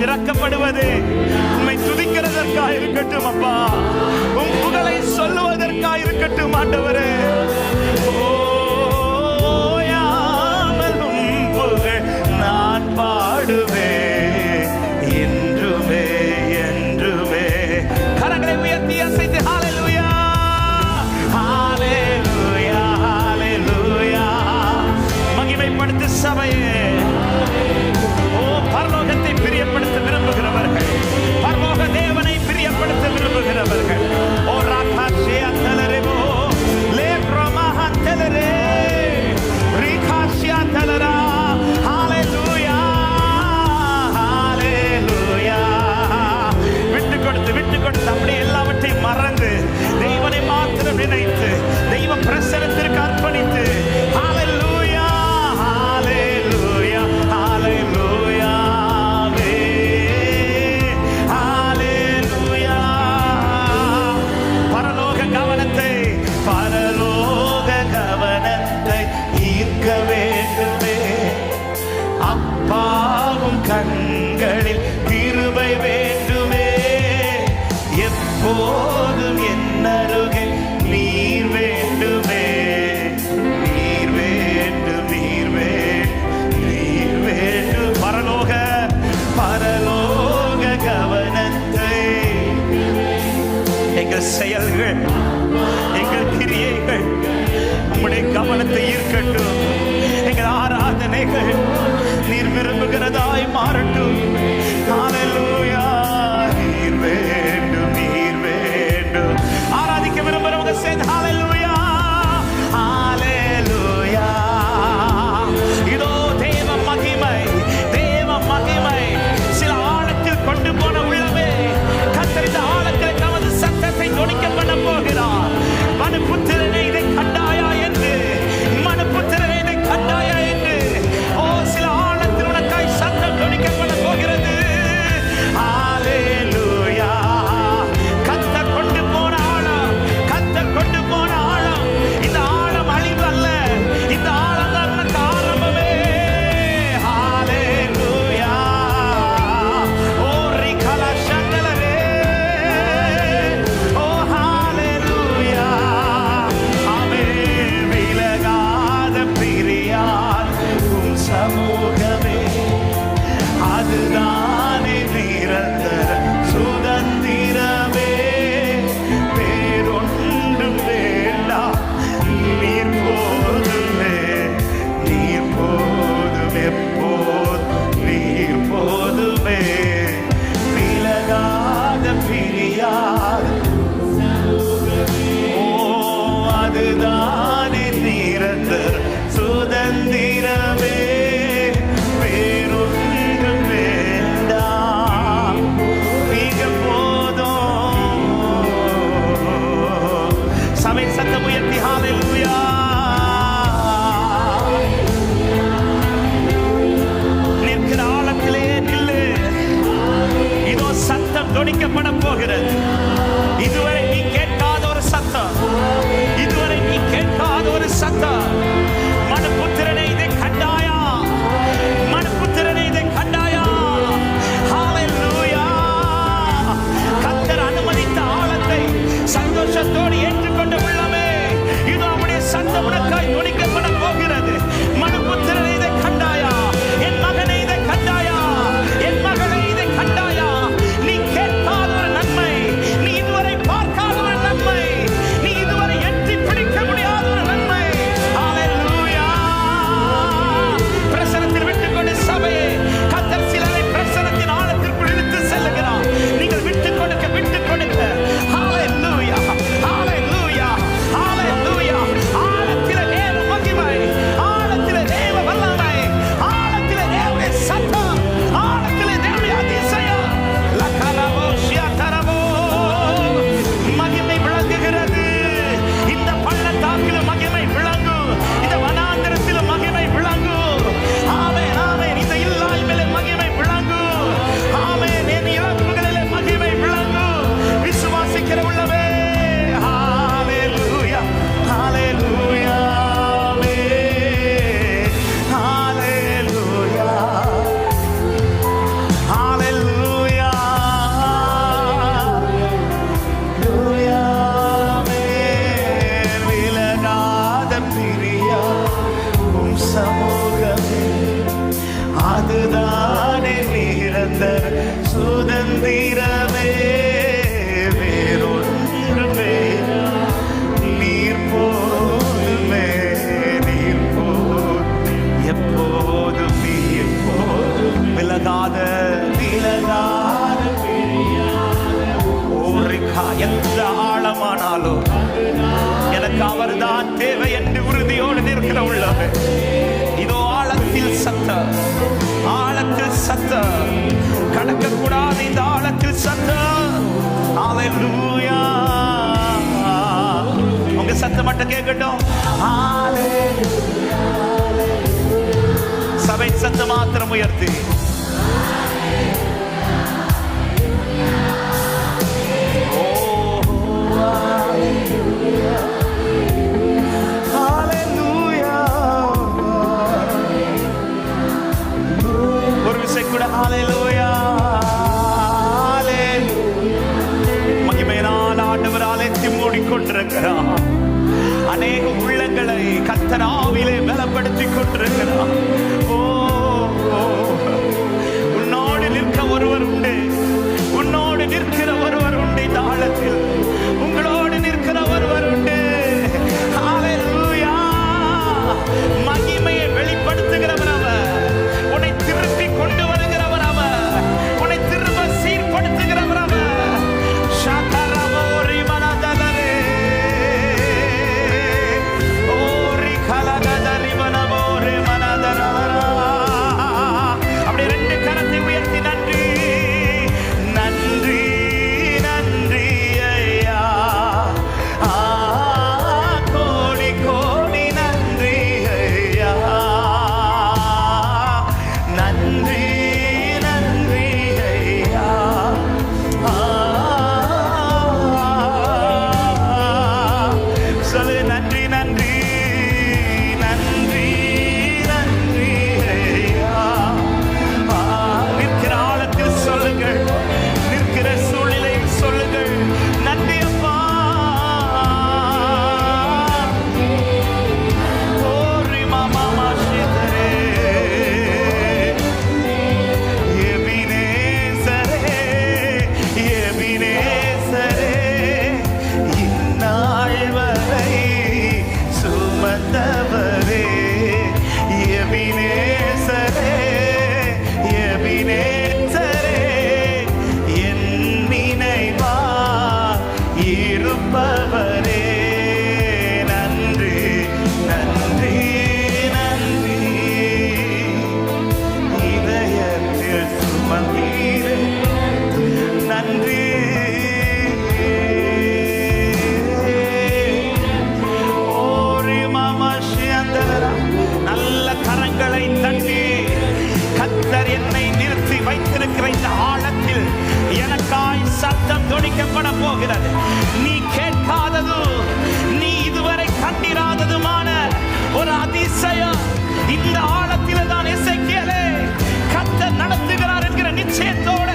திறக்கப்படுவது. உண்மை துதிக்கிறதற்காக இருக்கட்டும் அப்பா. உன் புகழை சொல்லுவதற்காக இருக்கட்டும் ஆண்டவரே. செயல்கள் எங்கள் கிரியைகள் உம்முடைய கவனத்தை ஈர்க்கட்டும். துணிக்கப்பட போகிறது இதுவரை நீ கேட்காத ஒரு சத்தம். இதுவரை நீ கேட்காத ஒரு சத்தம். மனுபுத்திரனை இதை கண்டாயா? மனுபுத்திரனை இதை கண்டாயா? கத்தர் அனுமதித்த ஆழத்தை சந்தோஷத்தோடு என்று ஆழத்தில் சத்தம். கடக்கக்கூடாது இந்த ஆழத்தில் சத்தம். ஆலையா உங்க சத்தம் மட்டும் கேட்கட்டும். சபை சத்தம் மாத்திரம் உயர்த்தி. கொண்டிருக்கிறார். அநேக உள்ளங்களை கத்தராவிலே பலப்படுத்தி கொண்டிருக்கிறார். ஓ. உன்னோடு நிற்க ஒருவர் உண்டு. உன்னோடு நிற்கிற ஒருவர் உண்டு இந்த ஆழத்தில். அனுமதிக்கப்பட போகிறது நீ கேட்காததும் நீ இதுவரை கண்டிராததுமான ஒரு அதிசயம். இந்த ஆழத்தில் தான் இசைக்கியலே கத்த நடத்துகிறார் என்கிற நிச்சயத்தோட